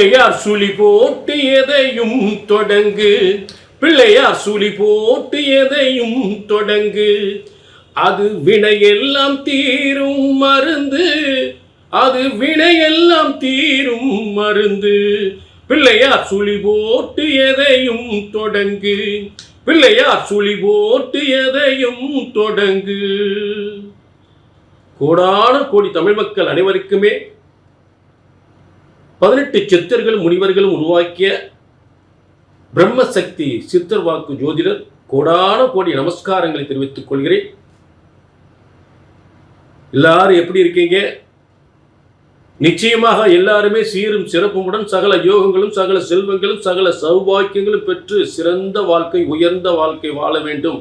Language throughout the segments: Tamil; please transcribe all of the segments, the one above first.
பிள்ளையார் சுழி போட்டு எதையும் தொடங்கு. பிள்ளையார் சுழி போட்டு எதையும் தொடங்கு. அது வினையெல்லாம் தீரும் மருந்து. அது வினையெல்லாம் தீரும் மருந்து. பிள்ளையார் சுழி போட்டு எதையும் தொடங்கு. பிள்ளையார் சுழி போட்டு எதையும் தொடங்கு. கோடான கோடி தமிழ் மக்கள் அனைவருக்குமே பதினெட்டு சித்தர்கள் முனிவர்களும் உருவாக்கிய பிரம்மசக்தி சித்தர் வாக்கு ஜோதிடர் கோடான கோடி நமஸ்காரங்களை தெரிவித்துக் கொள்கிறேன். எல்லாரும் எப்படி இருக்கீங்க? நிச்சயமாக எல்லாருமே சீரும் சிறப்புமுடன் சகல யோகங்களும் சகல செல்வங்களும் சகல சௌபாக்கியங்களும் பெற்று சிறந்த வாழ்க்கை உயர்ந்த வாழ்க்கை வாழ வேண்டும்.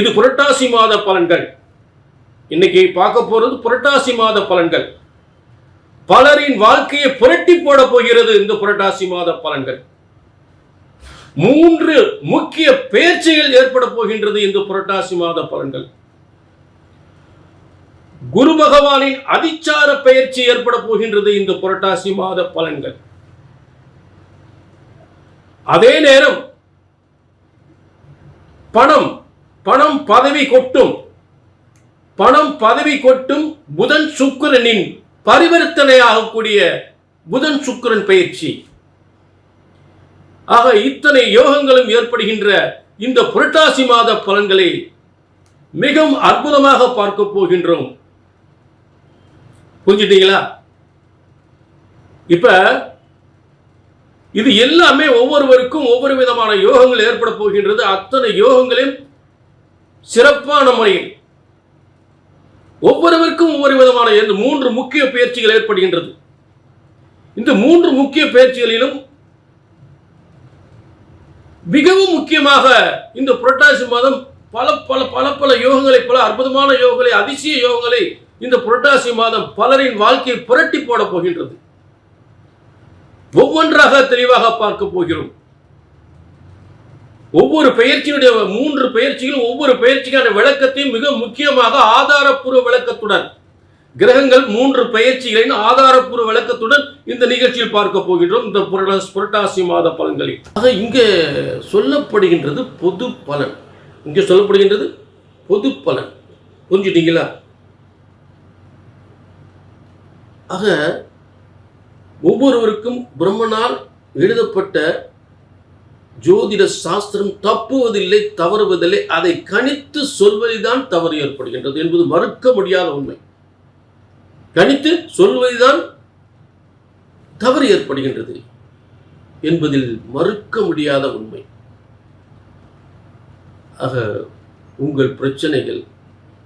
இது புரட்டாசி மாத பலன்கள். இன்னைக்கு பார்க்க போறது புரட்டாசி மாத பலன்கள். பலரின் வாழ்க்கையை புரட்டி போட போகிறது இந்த புரட்டாசி மாத பலன்கள். மூன்று முக்கிய பேர்ச்சிகள் ஏற்பட போகின்றது இந்த புரட்டாசி மாத பலன்கள். குரு பகவானின் அதிச்சார பெயர்ச்சி ஏற்பட போகின்றது இந்த புரட்டாசி மாத பலன்கள். அதே நேரம் பணம் பணம் பதவி கொட்டும் பணம் பதவி கொட்டும் புதன் சுக்கிரனின் பரிவர்த்தனை ஆகக்கூடிய புதன் சுக்கிரன் பயிற்சி. ஆக இத்தனை யோகங்களும் ஏற்படுகின்ற இந்த புரட்டாசி மாத பலன்களை மிகவும் அற்புதமாக பார்க்க போகின்றோம். புரிஞ்சுட்டீங்களா? இப்ப இது எல்லாமே ஒவ்வொருவருக்கும் ஒவ்வொரு விதமான யோகங்கள் ஏற்பட போகின்றது. அத்தனை யோகங்களையும் சிறப்பான முறையில் ஒவ்வொருவருக்கும் ஒவ்வொரு விதமான இந்த மூன்று முக்கிய பயிற்சிகள் ஏற்படுகின்றது. இந்த மூன்று முக்கிய பயிற்சிகளிலும் மிகவும் முக்கியமாக இந்த புரட்டாசி மாதம் பல பல பல பல யோகங்களை பல அற்புதமான யோகங்களை அதிசய யோகங்களை இந்த புரட்டாசி மாதம் பலரின் வாழ்க்கையை புரட்டி போட போகின்றது. ஒவ்வொன்றாக தெளிவாக பார்க்க போகிறோம். ஒவ்வொரு பயிற்சியினுடைய மூன்று பயிற்சிகளும் ஒவ்வொரு பயிற்சிக்கான விளக்கத்தையும் மிக முக்கியமாக ஆதாரப்பூர்வ விளக்கத்துடன் கிரகங்கள் மூன்று பயிற்சிகளின் ஆதாரப்பூர்வ விளக்கத்துடன் இந்த நிகழ்ச்சியில் பார்க்க போகின்றோம். இந்த புரட்டாசி புரட்டாசி மாத பலன்களில். ஆக இங்கே சொல்லப்படுகின்றது பொது பலன். இங்கே சொல்லப்படுகின்றது பொது பலன். புரிஞ்சுட்டீங்களா? ஆக ஒவ்வொருவருக்கும் பிரம்மனால் எழுதப்பட்ட ஜோதிட சாஸ்திரம் தப்புவதில்லை தவறுவதில்லை அதை கணித்து சொல்வதுதான் தவறு ஏற்படுகின்றது என்பது மறுக்க முடியாத உண்மை. கணித்து சொல்வதுதான் தவறு ஏற்படுகின்றது என்பதில் மறுக்க முடியாத உண்மை. ஆக உங்கள் பிரச்சனைகள்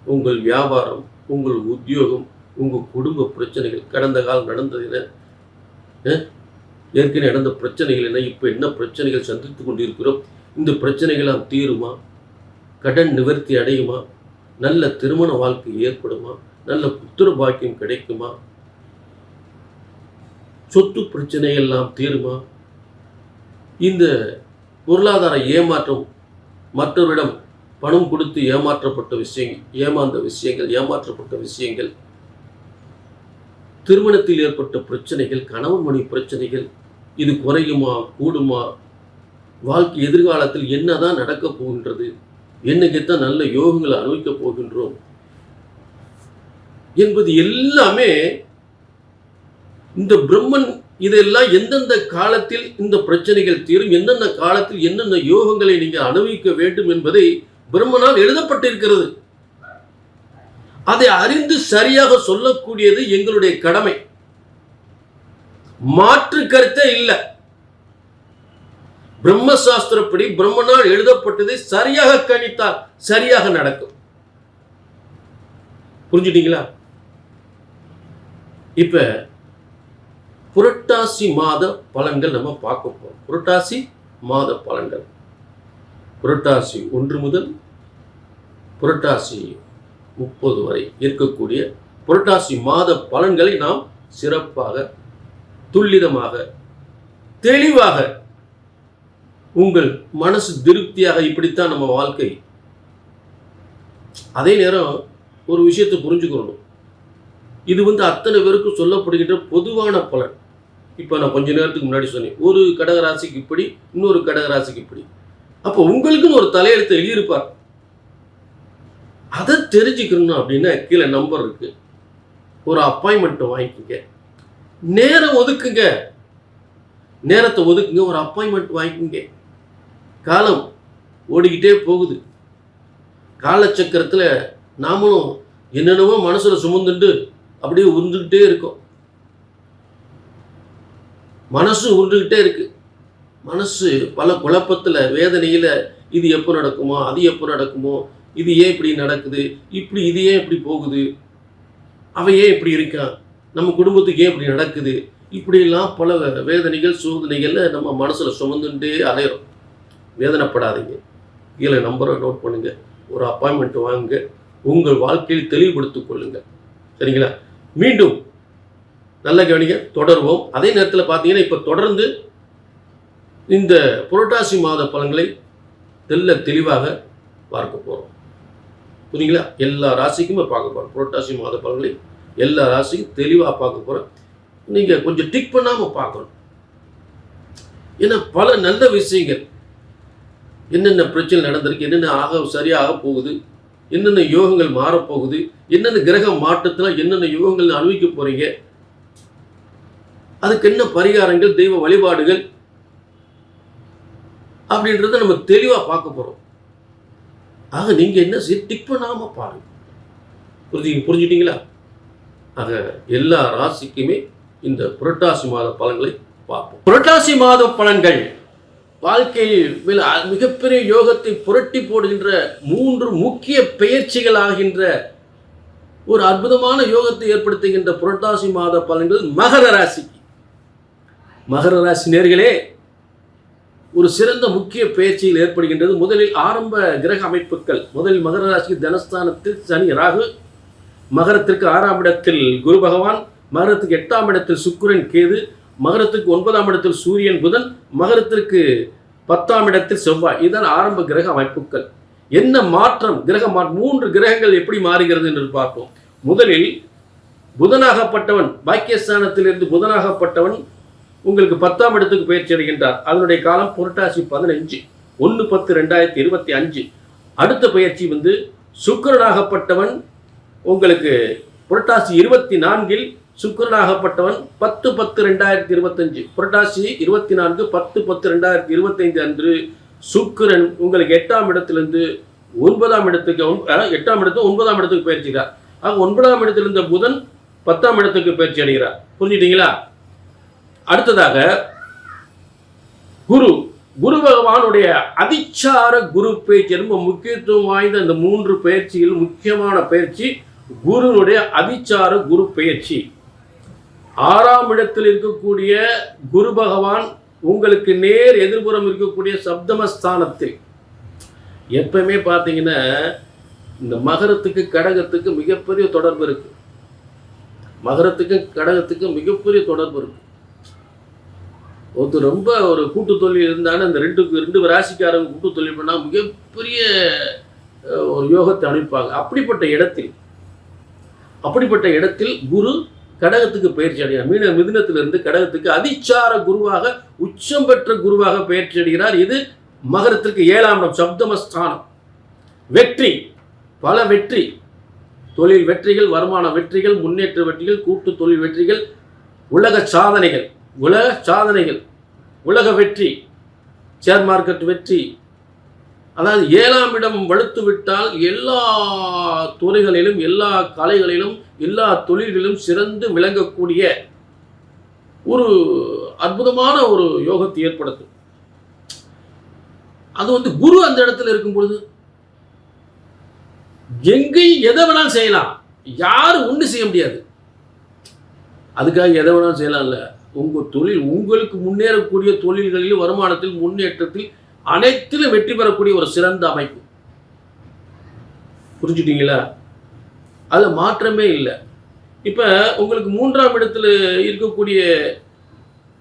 உங்கள் வியாபாரம் உங்கள் உத்தியோகம் உங்கள் குடும்ப பிரச்சனைகள் கடந்த காலம் நடந்ததில் ஏற்கனவே நடந்த பிரச்சனைகள் என்ன இப்போ என்ன பிரச்சனைகள் சந்தித்து கொண்டிருக்கிறோம்? இந்த பிரச்சனைகளாம் தீருமா? கடன் நிவர்த்தி அடையுமா? நல்ல திருமண வாழ்க்கை ஏற்படுமா? நல்ல புத்திர பாக்கியம் கிடைக்குமா? சொத்து பிரச்சனை எல்லாம் தீருமா? இந்த பொருளாதார ஏமாற்றம் மற்றவரிடம் பணம் கொடுத்து ஏமாற்றப்பட்ட விஷயங்கள் ஏமாந்த விஷயங்கள் ஏமாற்றப்பட்ட விஷயங்கள் திருமணத்தில் ஏற்பட்ட பிரச்சனைகள் கணவன் மணி பிரச்சனைகள் இது குறையுமா கூடுமா வாழ்க்கை எதிர்காலத்தில் என்னதான் நடக்கப் போகின்றது என்னைக்குத்தான் நல்ல யோகங்களை அனுபவிக்கப் போகின்றோம் என்பது எல்லாமே இந்த பிரம்மன் இதெல்லாம் எந்தெந்த காலத்தில் இந்த பிரச்சனைகள் தீரும் எந்தெந்த காலத்தில் என்னென்ன யோகங்களை நீங்கள் அனுபவிக்க வேண்டும் என்பதை பிரம்மனால் எழுதப்பட்டிருக்கிறது. அதை அறிந்து சரியாக சொல்லக்கூடியது எங்களுடைய கடமை. மாற்று கருத்தே இல்லை. பிரம்மசாஸ்திரப்படி பிரம்மனால் எழுதப்பட்டதை சரியாக கணித்தால் சரியாக நடக்கும். புரிஞ்சுட்டீங்களா? இப்ப புரட்டாசி மாத பலன்கள் நம்ம பார்க்க போறோம். புரட்டாசி மாத பலன்கள். புரட்டாசி ஒன்று முதல் புரட்டாசி முப்பது வரை இருக்கக்கூடிய புரட்டாசி மாத பலன்களை நாம் சிறப்பாக துல்லிதமாக தெளிவாக உங்கள் மனசு திருப்தியாக இப்படித்தான் நம்ம வாழ்க்கை. அதே நேரம் ஒரு விஷயத்தை புரிஞ்சுக்கணும். இது வந்து அத்தனை பேருக்கும் சொல்லப்படுகின்ற பொதுவான பலன். இப்போ நான் கொஞ்ச நேரத்துக்கு முன்னாடி சொன்னேன் ஒரு கடகராசிக்கு இப்படி இன்னொரு கடகராசிக்கு இப்படி. அப்போ உங்களுக்குன்னு ஒரு தலையெழுத்து எழுதியிருப்பார். அதை தெரிஞ்சுக்கணும் அப்படின்னா கீழே நம்பர் இருக்குது ஒரு அப்பாயின்மெண்ட் வாங்கிக்கோங்க. நேரம் ஒதுக்குங்க. நேரத்தை ஒதுக்குங்க ஒரு அப்பாயின்மெண்ட் வாங்கிக்கோங்க. காலம் ஓடிக்கிட்டே போகுது. காலச்சக்கரத்தில் நாமளும் என்னென்னவோ மனசில் சுமந்துட்டு அப்படியே உருந்துக்கிட்டே இருக்கோம். மனசு உருண்டுக்கிட்டே இருக்கு. மனசு பல குழப்பத்தில் வேதனையில் இது எப்போ நடக்குமோ அது எப்போ நடக்குமோ இது ஏன் இப்படி நடக்குது? இப்படி இது ஏன் இப்படி போகுது? அவன் ஏன் இப்படி இருக்கான்? நம்ம குடும்பத்துக்கு ஏன் இப்படி நடக்குது? இப்படியெல்லாம் பல வேதனைகள் சோதனைகளில் நம்ம மனசில் சுமந்துட்டே அலையிறோம். வேதனைப்படாதீங்க. கீழே நம்பரை நோட் பண்ணுங்கள் ஒரு அப்பாயின்மெண்ட் வாங்குங்க. உங்கள் வாழ்க்கையில் தெளிவுபடுத்திக் கொள்ளுங்க. சரிங்களா? மீண்டும் நல்ல கவனிங்க. தொடர்வோம். அதே நேரத்தில் பார்த்தீங்கன்னா இப்போ தொடர்ந்து இந்த புரட்டாசி மாத பலன்களை தெல்ல தெளிவாக பார்க்க போகிறோம் புரியுங்களா எல்லா ராசிக்குமே பார்க்க போகிறோம் புரட்டாசி மாத பலன்களை எல்லா ராசிக்கும் தெளிவாக பார்க்க போகிறோம் நீங்கள் கொஞ்சம் டிக் பண்ணாமல் பார்க்கணும். ஏன்னா பல நல்ல விஷயங்கள் என்னென்ன பிரச்சனை நடந்திருக்கு என்னென்ன ஆக சரியாக போகுது என்னென்ன யோகங்கள் மாறப்போகுது என்னென்ன கிரக மாற்றத்தில் என்னென்ன யோகங்கள் அனுபவிக்க போகிறீங்க அதுக்கு என்ன பரிகாரங்கள் தெய்வ வழிபாடுகள் அப்படின்றத நம்ம தெளிவாக பார்க்க போகிறோம் ஆக நீங்கள் என்ன செய்ய டிக் பண்ணாமல் பாருங்கள் புரிஞ்சு புரிஞ்சுட்டிங்களா ஆக எல்லா ராசிக்குமே இந்த புரட்டாசி மாத பலன்களை பார்ப்போம். புரட்டாசி மாத பலன்கள் வாழ்க்கையில் மிகப்பெரிய யோகத்தை புரட்டி போடுகின்ற மூன்று முக்கிய பெயர்ச்சிகள் ஆகின்ற ஒரு அற்புதமான யோகத்தை ஏற்படுத்துகின்ற புரட்டாசி மாத பலன்கள் மகர ராசிக்கு. மகர ராசி நேர்களே ஒரு சிறந்த முக்கிய பயிற்சியில் ஏற்படுகின்றது. முதலில் ஆரம்ப கிரக அமைப்புகள். முதலில் மகர ராசிக்கு தனஸ்தானத்தில் சனி ராகு. மகரத்திற்கு ஆறாம் இடத்தில் குரு பகவான். மகரத்துக்கு எட்டாம் இடத்தில் சுக்கிரன் கேது. மகரத்துக்கு ஒன்பதாம் இடத்தில் சூரியன் புதன். மகரத்திற்கு பத்தாம் இடத்தில் செவ்வாய். இதுதான் ஆரம்ப கிரக அமைப்புகள். என்ன மாற்றம்? கிரக மா மூன்று கிரகங்கள் எப்படி மாறுகிறது என்று பார்ப்போம். முதலில் புதனாகப்பட்டவன் பாக்கியஸ்தானத்திலிருந்து புதனாகப்பட்டவன் உங்களுக்கு பத்தாம் இடத்துக்கு பயிற்சி அடைகின்றார். அதனுடைய காலம் புரட்டாசி பதினஞ்சு. ஒன்று பத்து ரெண்டாயிரத்தி இருபத்தி அஞ்சு. அடுத்த பயிற்சி வந்து சுக்கரனாகப்பட்டவன் உங்களுக்கு புரட்டாசி இருபத்தி நான்கில் சுக்கிரனாகப்பட்டவன் பத்து பத்து ரெண்டாயிரத்தி இருபத்தஞ்சு. புரட்டாசி இருபத்தி நான்கு பத்து பத்து ரெண்டாயிரத்தி இருபத்தைந்து அன்று சுக்கரன் உங்களுக்கு எட்டாம் இடத்திலிருந்து ஒன்பதாம் இடத்துக்கு எட்டாம் இடத்து ஒன்பதாம் இடத்துக்கு பயிற்சிக்கிறார் ஆக ஒன்பதாம் இடத்திலிருந்த புதன் பத்தாம் இடத்துக்கு பயிற்சி அடைகிறார். புரிஞ்சுட்டீங்களா அடுத்ததாக குரு. குரு பகவானுடைய அதிச்சார குரு பயிற்சி ரொம்ப முக்கியத்துவம் வாய்ந்த இந்த மூன்று பயிற்சியில் முக்கியமான பயிற்சி குருனுடைய அதிச்சார குரு பயிற்சி. ஆறாம் இடத்தில் இருக்கக்கூடிய குரு பகவான் உங்களுக்கு நேர் எதிர்புறம் இருக்கக்கூடிய சப்தமஸ்தானத்தில். எப்பவுமே பார்த்தீங்கன்னா இந்த மகரத்துக்கு கடகத்துக்கு மிகப்பெரிய தொடர்பு இருக்கு. மகரத்துக்கு கடகத்துக்கு மிகப்பெரிய தொடர்பு இருக்கு. ஒருத்தர் ரொம்ப ஒரு கூட்டு தொழில் இருந்தாலும் அந்த ரெண்டு ரெண்டு ராசிக்காரங்க கூட்டு தொழில் பண்ணால் மிகப்பெரிய ஒரு யோகத்தை அனுப்பிப்பாங்க. அப்படிப்பட்ட இடத்தில் அப்படிப்பட்ட இடத்தில் குரு கடகத்துக்கு பயிற்சி அடைகிறார். மீன மிதினத்திலிருந்து கடகத்துக்கு அதிச்சார குருவாக உச்சம் பெற்ற குருவாக பயிற்சி அடைகிறார். இது மகரத்திற்கு ஏழாம் இடம் சப்தமஸ்தானம். வெற்றி பல வெற்றி. தொழில் வெற்றிகள் வருமான வெற்றிகள் முன்னேற்ற வெற்றிகள் கூட்டு தொழில் வெற்றிகள் உலக சாதனைகள். உலக சாதனைகள் உலக வெற்றி ஷேர் மார்க்கெட் வெற்றி அதாவது ஏழாம் இடம் வலுத்து விட்டால் எல்லா துறைகளிலும் எல்லா கலைகளிலும் எல்லா தொழில்களிலும் சிறந்து விளங்கக்கூடிய ஒரு அற்புதமான ஒரு யோகத்தை ஏற்படுத்தும். அது வந்து குரு அந்த இடத்துல இருக்கும் பொழுது எங்கேயும் எதை வேணாலும் செய்யலாம். யாரும் ஒன்று செய்ய முடியாது. அதுக்காக எதை வேணாலும் செய்யலாம்ல. உங்கள் தொழில் உங்களுக்கு முன்னேறக்கூடிய தொழில்களில் வருமானத்தில் முன்னேற்றத்தில் அனைத்திலும் வெற்றி பெறக்கூடிய ஒரு சிறந்த அமைப்பு. புரிஞ்சுட்டீங்களா? அது மாற்றமே இல்லை. இப்போ உங்களுக்கு மூன்றாம் இடத்துல இருக்கக்கூடிய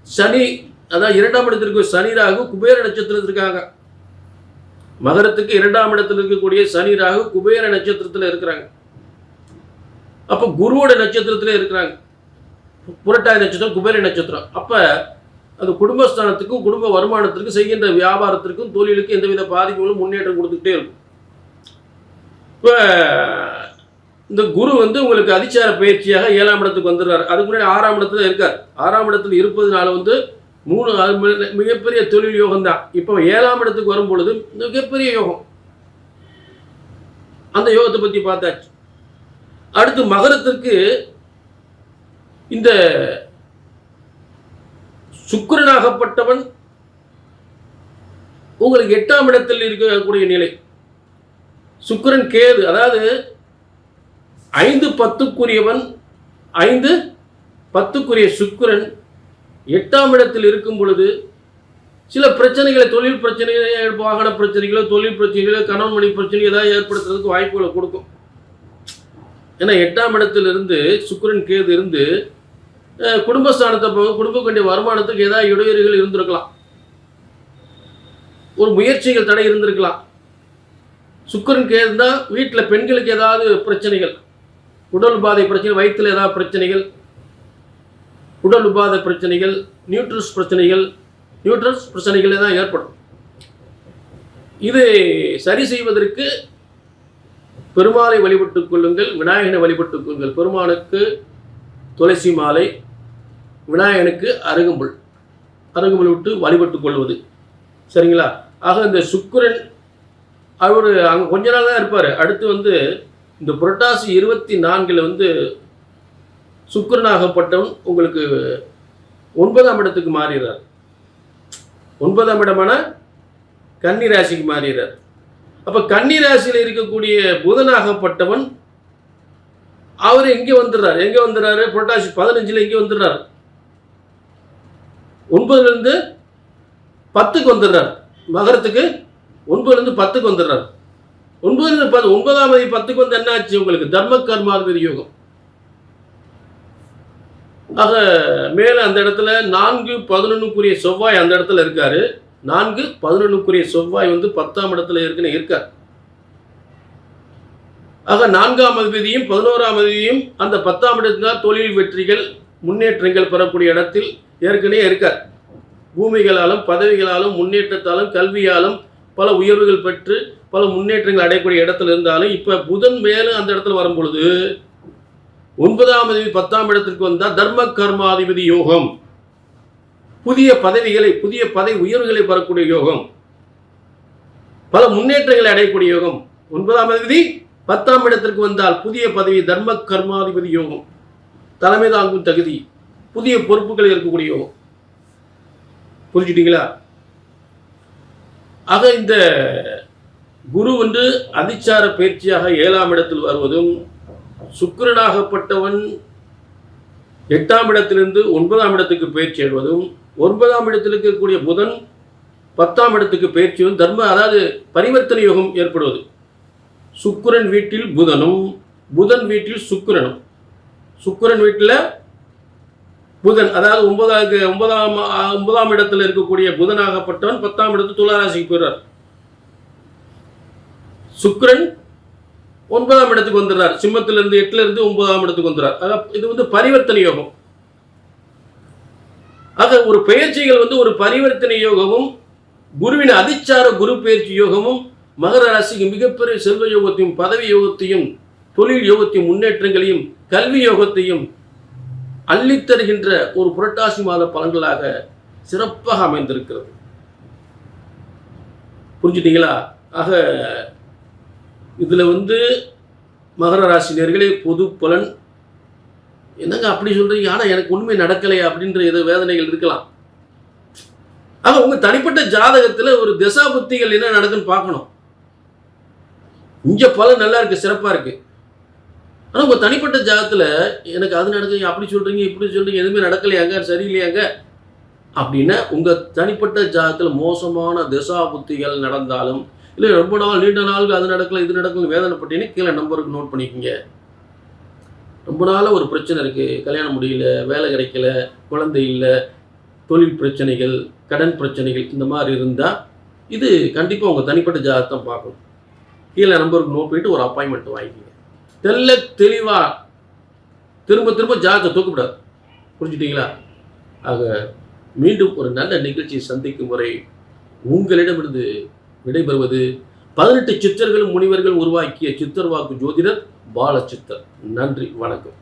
சனி அதாவது இரண்டாம் இடத்தில் இருக்க சனி ராகு குபேர நட்சத்திரத்தில் இருக்காங்க. மகரத்துக்கு இரண்டாம் இடத்துல இருக்கக்கூடிய சனி ராகு குபேர நட்சத்திரத்தில் இருக்கிறாங்க. அப்போ குருவோட நட்சத்திரத்திலே இருக்கிறாங்க. புரட்டாதி நட்சத்திரம் குபேரி நட்சத்திரம். அப்போ அது குடும்பஸ்தானத்துக்கும் குடும்ப வருமானத்திற்கும் செய்கின்ற வியாபாரத்திற்கும் தொழிலுக்கும் எந்தவித பாதிப்புகளும் முன்னேற்றம் கொடுத்துக்கிட்டே இருக்கும். இப்போ இந்த குரு வந்து உங்களுக்கு அதிச்சார பயிற்சியாக ஏழாம் இடத்துக்கு வந்துடுறாரு. அதுக்கு முன்னாடி ஆறாம் இடத்துல இருக்கார். ஆறாம் இடத்துல இருப்பதனால வந்து மூணு மிகப்பெரிய தொழில் யோகம் தான். இப்போ ஏழாம் இடத்துக்கு வரும் பொழுது மிகப்பெரிய யோகம். அந்த யோகத்தை பற்றி பார்த்தாச்சு. அடுத்து மகரத்திற்கு இந்த சுக்கரனாகப்பட்டவன் உங்களுக்கு எட்டாம் இடத்தில் இருக்கக்கூடிய நிலை. சுக்கிரன் கேது அதாவது ஐந்து பத்துக்குரியவன் ஐந்து பத்துக்குரிய சுக்கிரன் எட்டாம் இடத்தில் இருக்கும் பொழுது சில பிரச்சனைகளை தொழில் பிரச்சனைகள் வாகன பிரச்சனைகளோ தொழில் பிரச்சனைகளோ கணவன் மணி பிரச்சனை ஏதாவது ஏற்படுத்துறதுக்கு வாய்ப்புகளை கொடுக்கும். ஏன்னா எட்டாம் இடத்திலிருந்து சுக்கரன் கேது இருந்து குடும்பஸ்தானத்தை போக வேண்டிய வருமானத்துக்கு ஏதாவது இடையூறுகள் இருந்திருக்கலாம். ஒரு முயற்சிகள் தடை இருந்திருக்கலாம். சுக்கிரன் கேது வீட்டில் பெண்களுக்கு ஏதாவது பிரச்சனைகள். உடல் உபாதை பிரச்சனை வயிற்றில் ஏதாவது பிரச்சனைகள். உடல் உபாதை பிரச்சனைகள் நியூட்ரஸ் பிரச்சனைகள் நியூட்ரஸ் பிரச்சனைகள் தான் ஏற்படும். இது சரி செய்வதற்கு பெருமாளை வழிபட்டுக் கொள்ளுங்கள் விநாயகனை வழிபட்டுக் கொள்ளுங்கள். பெருமானுக்கு துளசி மாலை விநாயகனுக்கு அருகம்புல். அருகம்புல் விட்டு வழிபட்டு கொள்வது. சரிங்களா? ஆக இந்த சுக்கரன் அவர் அங்கே கொஞ்ச நாள் தான் இருப்பார். அடுத்து வந்து இந்த புரட்டாசி இருபத்தி நான்கில் வந்து சுக்கரனாகப்பட்டவன் உங்களுக்கு ஒன்பதாம் இடத்துக்கு மாறுகிறார். ஒன்பதாம் இடமான கன்னி ராசிக்கு மாறுகிறார். அப்போ கன்னி ராசியில் இருக்கக்கூடிய புதனாகப்பட்டவன் அவர் எங்கே வந்துடுறார்? எங்கே வந்துடுறாரு? புரட்டாசி பதினஞ்சில் எங்கே வந்துடுறாரு? ஒன்பதுலேருந்து பத்துக்கு வந்துடுறார். மகரத்துக்கு ஒன்பதுலேருந்து பத்துக்கு வந்துடுறார். ஒன்பதுலேருந்து பத்து ஒன்பதாம் தேதி பத்துக்கு வந்து என்ன ஆச்சு உங்களுக்கு? தர்ம கர்மாதிபதி யோகம். ஆக மேலே அந்த இடத்துல நான்கு பதினொன்றுக்குரிய செவ்வாய் அந்த இடத்துல இருக்கார். நான்கு பதினொன்றுக்குரிய செவ்வாய் வந்து பத்தாம் இடத்துல இருக்குன்னு இருக்கார். ஆக நான்காம் அதிபதியும் பதினோராம் அதிபதியும் அந்த பத்தாம் இடத்துல தொழில் வெற்றிகள் முன்னேற்றங்கள் பெறக்கூடிய இடத்தில் ஏற்கனவே இருக்கார். பூமிகளாலும் பதவிகளாலும் முன்னேற்றத்தாலும் கல்வியாலும் பல உயர்வுகள் பெற்று பல முன்னேற்றங்கள் அடையக்கூடிய இடத்துல இருந்தாலும் இப்போ புதன் மேலும் அந்த இடத்துல வரும்பொழுது ஒன்பதாம் அதிபதி பத்தாம் இடத்திற்கு வந்தால் தர்ம கர்மாதிபதி யோகம். புதிய பதவிகளை புதிய பதவி உயர்வுகளை பெறக்கூடிய யோகம். பல முன்னேற்றங்களை அடையக்கூடிய யோகம். ஒன்பதாம் அதிபதி பத்தாம் இடத்திற்கு வந்தால் புதிய பதவி தர்ம கர்மாதிபதி யோகம். தலைமை தாங்கும் தகுதி. புதிய பொறுப்புகள் இருக்கக்கூடிய யோகம் புரிஞ்சுட்டீங்களா ஆக இந்த குரு வந்து அதிச்சார பயிற்சியாக ஏழாம் இடத்தில் வருவதும் சுக்கிரனாகப்பட்டவன் எட்டாம் இடத்திலிருந்து ஒன்பதாம் இடத்துக்கு பயிற்சி எழுவதும் ஒன்பதாம் இடத்தில் இருக்கக்கூடிய புதன் பத்தாம் இடத்துக்கு பயிற்சியும் தர்ம அதாவது பரிவர்த்தனை யோகம் ஏற்படுவது. சுக்கிரன் வீட்டில் புதனும் புதன் வீட்டில் சுக்கரனும். சுக்கிரன் வீட்டில் புதன் அதாவது ஒன்பதாவது ஒன்பதாம் ஒன்பதாம் இடத்துல இருக்கக்கூடிய புதன் ஆகப்பட்டவன் பத்தாம் இடத்து துளாராசிக்கு போயிடுறார். சுக்ரன் ஒன்பதாம் இடத்துக்கு வந்துடுறார். சிம்மத்திலிருந்து எட்டுல இருந்து ஒன்பதாம் இடத்துக்கு வந்துடுறார். அதான் இது வந்து பரிவர்த்தனை யோகம். ஆக ஒரு பெயர்ச்சிகள் வந்து ஒரு பரிவர்த்தனை யோகமும் குருவின் அதிச்சார குரு பெயர்ச்சி யோகமும் மகர ராசிக்கு மிகப்பெரிய செல்வ யோகத்தையும் பதவி யோகத்தையும் தொழில் யோகத்தையும் முன்னேற்றங்களையும் கல்வி யோகத்தையும் அள்ளித் தருகின்ற ஒரு புரட்டாசி மாத பலன்களாக சிறப்பாக அமைந்திருக்கிறது. புரிஞ்சுட்டீங்களா? ஆக இதில் வந்து மகர ராசினியர்களே பொது பலன் என்னங்க அப்படி சொல்கிறீங்க ஆனால் எனக்கு உண்மை நடக்கலை அப்படின்ற ஏதோ வேதனைகள் இருக்கலாம். ஆக உங்கள் தனிப்பட்ட ஜாதகத்தில் ஒரு திசா புத்திகள் என்ன நடக்குன்னு பார்க்கணும். இங்கே பலன் நல்லா இருக்குது சிறப்பாக இருக்குது ஆனால் உங்கள் தனிப்பட்ட ஜாதத்தில் எனக்கு அது நடக்குது அப்படி சொல்கிறீங்க இப்படி சொல்கிறீங்க எதுவுமே நடக்கலையாங்க சரியில்லையாங்க? அப்படின்னா உங்கள் தனிப்பட்ட ஜாதத்தில் மோசமான திசா புத்திகள் நடந்தாலும் இல்லை ரொம்ப நாள் நீண்ட நாளுக்கு அது நடக்கல இது நடக்கல வேதனைப்பட்டீங்கன்னு கீழே நம்பருக்கு நோட் பண்ணிக்கோங்க. ரொம்ப நாளாக ஒரு பிரச்சனை இருக்குது கல்யாணம் முடியல வேலை கிடைக்கல குழந்தை இல்லை தொழில் பிரச்சனைகள் கடன் பிரச்சனைகள் இந்த மாதிரி இருந்தால் இது கண்டிப்பாக உங்கள் தனிப்பட்ட ஜாதகத்தை பார்க்கணும். கீழே நம்பருக்கு நோட் பண்ணிட்டு ஒரு அப்பாயின்மெண்ட் வாங்கிக்கோங்க. தெல்ல தெளிவாக திரும்ப திரும்ப ஜாதகத்தை தூக்கப்படாது. புரிஞ்சுட்டிங்களா? ஆக மீண்டும் ஒரு நல்ல நிகழ்ச்சியை சந்திக்கும் வரை உங்களிடமிருந்து விடைபெறுவது பதினெட்டு சித்தர்கள் முனிவர்கள் உருவாக்கிய சித்தர் வாக்கு ஜோதிடர் பாலச்சித்தர் நன்றி வணக்கம்.